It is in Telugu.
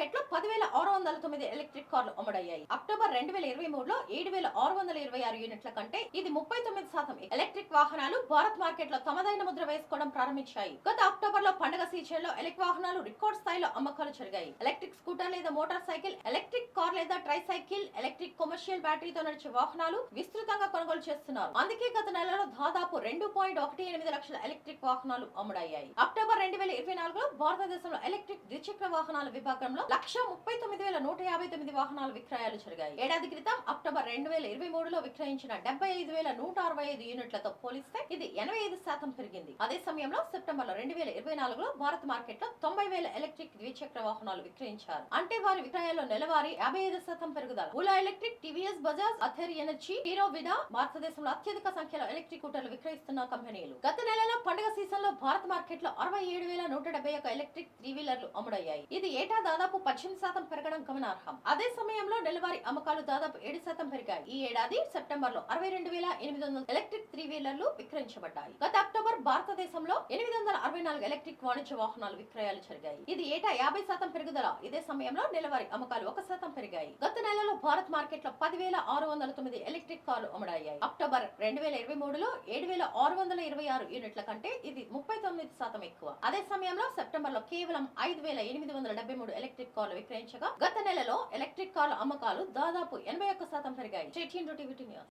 మార్కెట్లో పదివేల ఆరు వందల తొమ్మిది ఎలక్ట్రిక్ కార్లు అమ్ముడయ్యాయి. అక్టోబర్ రెండు వేల ఇరవై మూడులో ఏడు వేల ఆరు వందల ఇరవై ఆరు యూనిట్ల కంటే ఇది ముప్పై తొమ్మిది శాతం ఎలక్ట్రిక్ వాహనాలు భారత్ మార్కెట్లో తమదైన ముద్ర వేసుకోవడం ప్రారంభించాయి. గత అక్టోబర్లో పండుగ సీజన్లో ఎలక్ట్రిక్ వాహనాలు రికార్డ్ స్థాయిలో అమ్మకాలు జరిగాయి. ఎలక్ట్రిక్ స్కూటర్ లేదా మోటార్ సైకిల్ ఎలక్ట్రిక్ కార్ లేదా ట్రైసైకిల్ ఎలక్ట్రిక్ కమర్షియల్ బ్యాటరీతో నడిచే వాహనాలు విస్తృతంగా కొనుగోలు చేస్తున్నారు. అందుకే గత నెలలో దాదాపు రెండు పాయింట్ ఒకటి ఎనిమిది లక్షల ఎలక్ట్రిక్ వాహనాలు అమ్ముడయ్యాయి. అక్టోబర్ రెండు వేల ఇరవై నాలుగులో భారతదేశంలో ఎలక్ట్రిక్ ద్విచక్ర వాహనాల విభాగంలో లక్ష ముప్పై తొమ్మిది వేల నూట యాభై తొమ్మిది వాహనాల విక్రయాలు జరిగాయి. ఏడాది క్రితం అక్టోబర్ రెండు వేల ఇరవై మూడులో విక్రయించిన డెబ్బై ఐదు వేల నూట అరవై ఐదు యూనిట్లతో పోలిస్తే ఇది ఎనభై ఐదు శాతం పెరిగింది. అదే సమయంలో సెప్టెంబర్లో రెండు వేల ఇరవై నాలుగులో భారత్ మార్కెట్లో తొంభై వేల ఎలక్ట్రిక్ ద్విచక్ర వాహనాలు విక్రయించారు. అంటే వారి విక్రయాల్లో నెలవారీ యాభై ఐదు శాతం పెరుగుదల. Ola Electric TVS Bajaj Ather Energy Hero Vida భారతదేశంలో అత్యధిక సంఖ్యలో ఎలక్ట్రిక్ స్కూటర్లు విక్రయిస్తున్న కంపెనీలు. గత నెలలో పండుగ సీజన్లో భారత్ మార్కెట్లో అరవై ఏడు వేల నూట డెబ్బై ఒక ఎలక్ట్రిక్ త్రీ వీలర్లు అమ్ముడయ్యాయి. ఇది ఏటా దాదాపు పద్దెనిమిది శాతం పెరగడం గమనార్హం. అదే సమయంలో నెలవారీ అమ్మకాలు దాదాపు ఏడు శాతం పెరిగాయి. ఈ ఏడాది సెప్టెంబర్లో అరవై రెండు వేల ఎనిమిది వందల ఎలక్ట్రిక్ త్రీ వీలర్లు విక్రయించబడ్డాయి. గత అక్టోబర్ భారతదేశంలో ఎనిమిది వందల అరవై నాలుగు ఎలక్ట్రిక్ వాణిజ్య వాహనాలు విక్రయాలు జరిగాయి. ఇది ఏటా యాభై శాతం పెరుగుదల. ఇదే సమయంలో నెలవారీ అమ్మకాలు ఒక శాతం పెరిగాయి. గత నెలలో భారత్ మార్కెట్లో పదివేల ఆరు వందల తొమ్మిది ఎలక్ట్రిక్ కార్లు అమ్ముడయ్యాయి. అక్టోబర్ రెండు వేల ఇరవై మూడులో ఏడు వేల ఆరు వందల ఇరవై ఆరు యూనిట్ల కంటే ఇది ముప్పై తొమ్మిది శాతం ఎక్కువ. అదే సమయంలో సెప్టెంబర్లో కేవలం ఐదు వేల ఎనిమిది వందల డెబ్బై మూడు ఎలక్ట్రిక్ కార్లు విక్రయించగా గత నెలలో ఎలక్ట్రిక్ కార్ల అమ్మకాలు దాదాపు ఎనభై ఒక్క శాతం పెరిగాయి.